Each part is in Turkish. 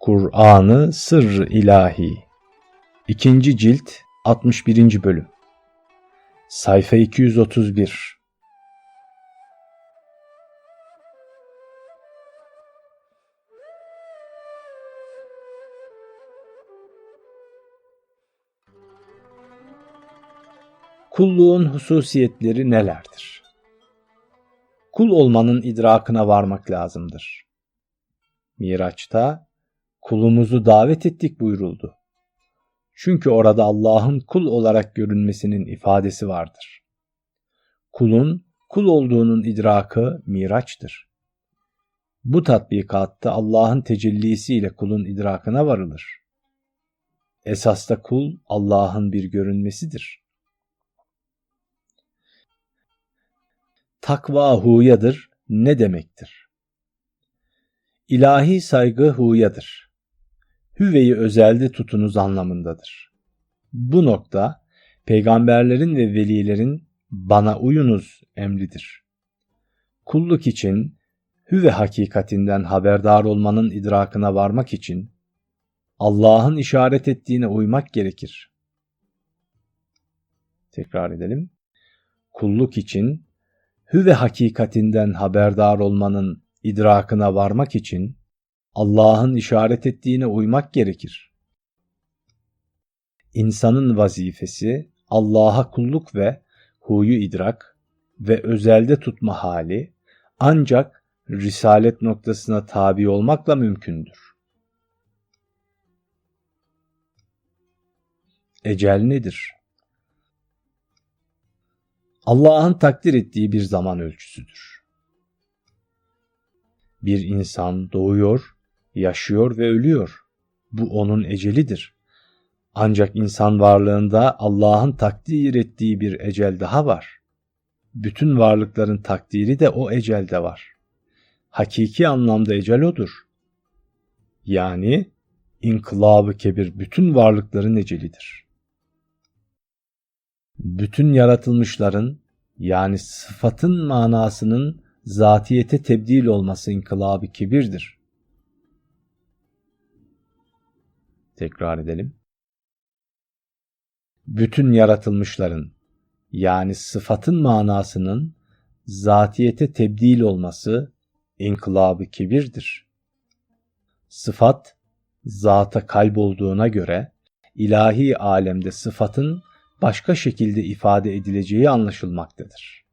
Kur'an'ı Sırr İlahi 2. Cilt 61. Bölüm Sayfa 231 Kulluğun hususiyetleri nelerdir? Kul olmanın idrakına varmak lazımdır. Miraç'ta kulumuzu davet ettik buyuruldu. Çünkü orada Allah'ın kul olarak görünmesinin ifadesi vardır. Kulun kul olduğunun idrakı miraçtır. Bu tatbikatta Allah'ın tecellisiyle kulun idrakına varılır. Esasta kul Allah'ın bir görünmesidir. Takva huyadır ne demektir? İlahi saygı huyadır. Hüveyi özelde tutunuz anlamındadır. Bu nokta peygamberlerin ve velilerin bana uyunuz emridir. Kulluk için hüve hakikatinden haberdar olmanın idrakına varmak için Allah'ın işaret ettiğine uymak gerekir. Tekrar edelim. Kulluk için hüve hakikatinden haberdar olmanın idrakına varmak için Allah'ın işaret ettiğine uymak gerekir. İnsanın vazifesi Allah'a kulluk ve huyu idrak ve özelde tutma hali ancak risalet noktasına tabi olmakla mümkündür. Ecel nedir? Allah'ın takdir ettiği bir zaman ölçüsüdür. Bir insan doğuyor, yaşıyor ve ölüyor. Bu onun ecelidir. Ancak insan varlığında Allah'ın takdir ettiği bir ecel daha var. Bütün varlıkların takdiri de o ecelde var. Hakiki anlamda ecel odur. Yani inkılabı kebir bütün varlıkların ecelidir. Bütün yaratılmışların yani sıfatın manasının zatiyete tebdil olması inkılabı kibirdir. Tekrar edelim. Bütün yaratılmışların yani sıfatın manasının zatiyete tebdil olması inkılabı kibirdir. Sıfat zata kalp olduğuna göre ilahi alemde sıfatın başka şekilde ifade edileceği anlaşılmaktadır.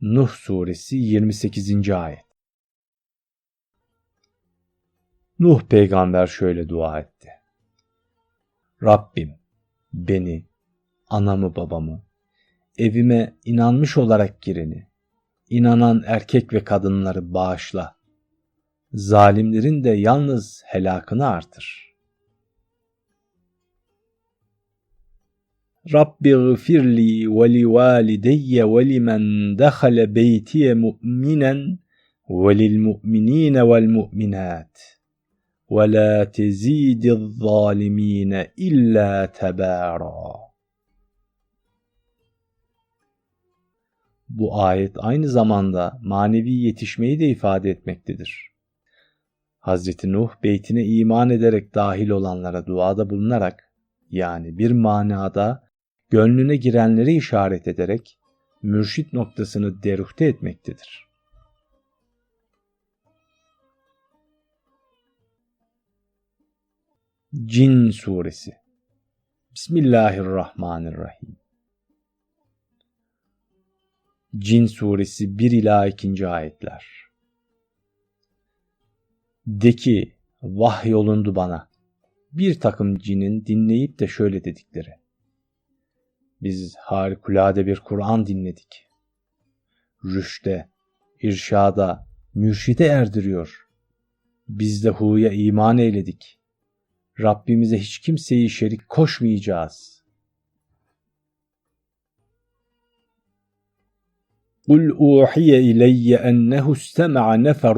Nuh suresi 28. ayet Nuh peygamber şöyle dua etti. Rabbim beni, anamı babamı, evime inanmış olarak gireni, inanan erkek ve kadınları bağışla. Zalimlerin de yalnız helakını artır. Rabbi gfirli ve li valideyye ve limen dehale beytiye mu'minen ve lil mu'minine vel mu'minat. وَلَا تَزِيدِ الظَّالِم۪ينَ اِلَّا تَبَارًا Bu ayet aynı zamanda manevi yetişmeyi de ifade etmektedir. Hazreti Nuh beytine iman ederek dahil olanlara duada bulunarak yani bir manada gönlüne girenleri işaret ederek mürşit noktasını deruhte etmektedir. Cin Suresi Bismillahirrahmanirrahim Cin Suresi 1 ila 2. ayetler De ki vahyolundu bana bir takım cinin dinleyip de şöyle dedikleri Biz harikulade bir Kur'an dinledik. Rüşte, irşada, mürşide erdiriyor. Biz de huya iman eyledik.'' Rabbimize hiç kimseyi şerik koşmayacağız. قُلْ أُوحِيَ إِلَيَّ أَنَّهُ اسْتَمَعَ نَفَرٌ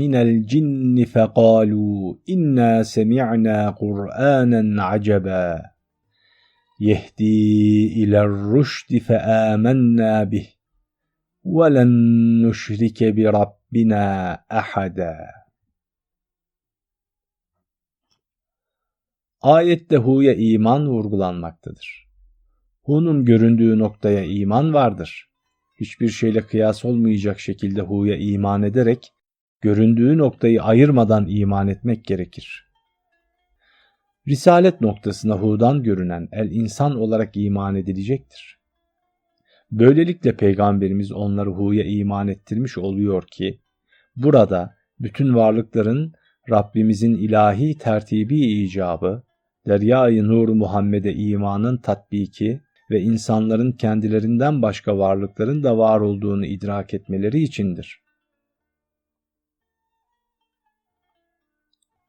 مِنَ الْجِنِّ فَقَالُوا إِنَّا سَمِعْنَا قُرْآنًا عَجَبًا يَهْدِي إِلَى الرُّشْدِ فَآمَنَّا بِهِ وَلَنْ نُشْرِكَ بِرَبِّنَا أَحَدًا Ayette hu'ya iman vurgulanmaktadır. Hu'nun göründüğü noktaya iman vardır. Hiçbir şeyle kıyas olmayacak şekilde hu'ya iman ederek göründüğü noktayı ayırmadan iman etmek gerekir. Risalet noktasına hu'dan görünen el insan olarak iman edilecektir. Böylelikle Peygamberimiz onları hu'ya iman ettirmiş oluyor ki, burada bütün varlıkların Rabbimizin ilahi tertibi icabı, Derya-i Nur Muhammed'e imanın tatbiki ve insanların kendilerinden başka varlıkların da var olduğunu idrak etmeleri içindir.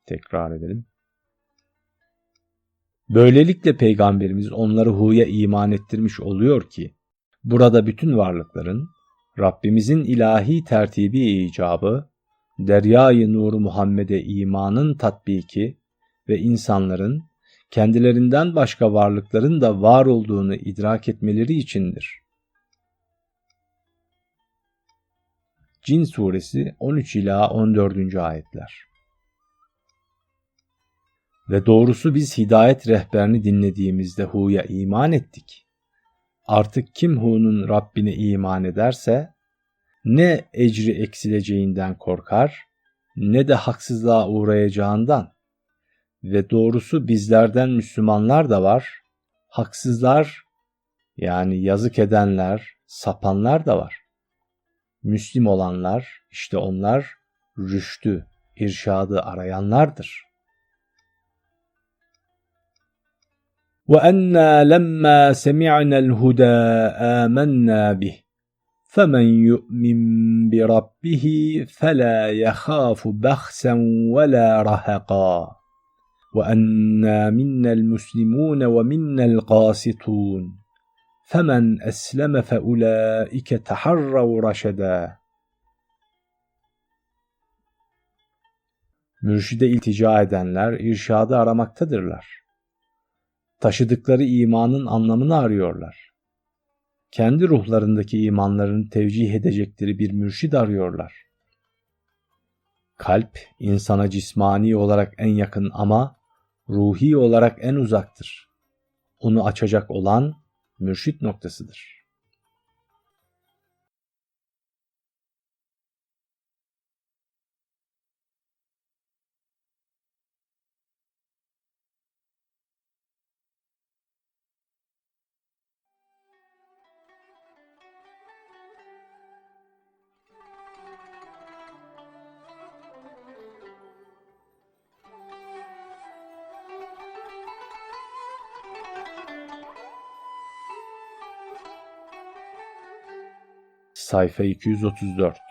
Tekrar edelim. Böylelikle Peygamberimiz onları huya iman ettirmiş oluyor ki, burada bütün varlıkların Rabbimizin ilahi tertibi icabı, Derya-i Nur Muhammed'e imanın tatbiki ve insanların kendilerinden başka varlıkların da var olduğunu idrak etmeleri içindir. Cin suresi 13 ila 14. ayetler. Ve doğrusu biz hidayet rehberini dinlediğimizde Hu'ya iman ettik. Artık kim Hu'nun Rabbine iman ederse ne ecri eksileceğinden korkar ne de haksızlığa uğrayacağından ve doğrusu bizlerden Müslümanlar da var, haksızlar yani yazık edenler, sapanlar da var. Müslim olanlar işte onlar rüştü, irşadı arayanlardır. وَأَنَّا لَمَّا سَمِعْنَا الْهُدَى آمَنَّا بِهِ فَمَنْ يُؤْمِنْ بِرَبِّهِ فَلَا يَخَافُ بَخْسًا وَلَا رَهَقًا وَأَنَّا مِنَّا الْمُسْلِمُونَ وَمِنَّا الْقَاسِطُونَ فَمَنْ أَسْلَمَ فَأُولَٰئِكَ تَحَرَّوْا رَشَدًا Mürşide iltica edenler irşadı aramaktadırlar. Taşıdıkları imanın anlamını arıyorlar. Kendi ruhlarındaki imanlarını tevcih edecekleri bir mürşid arıyorlar. Kalp insana cismani olarak en yakın ama ruhi olarak en uzaktır. Onu açacak olan mürşit noktasıdır. Sayfa 234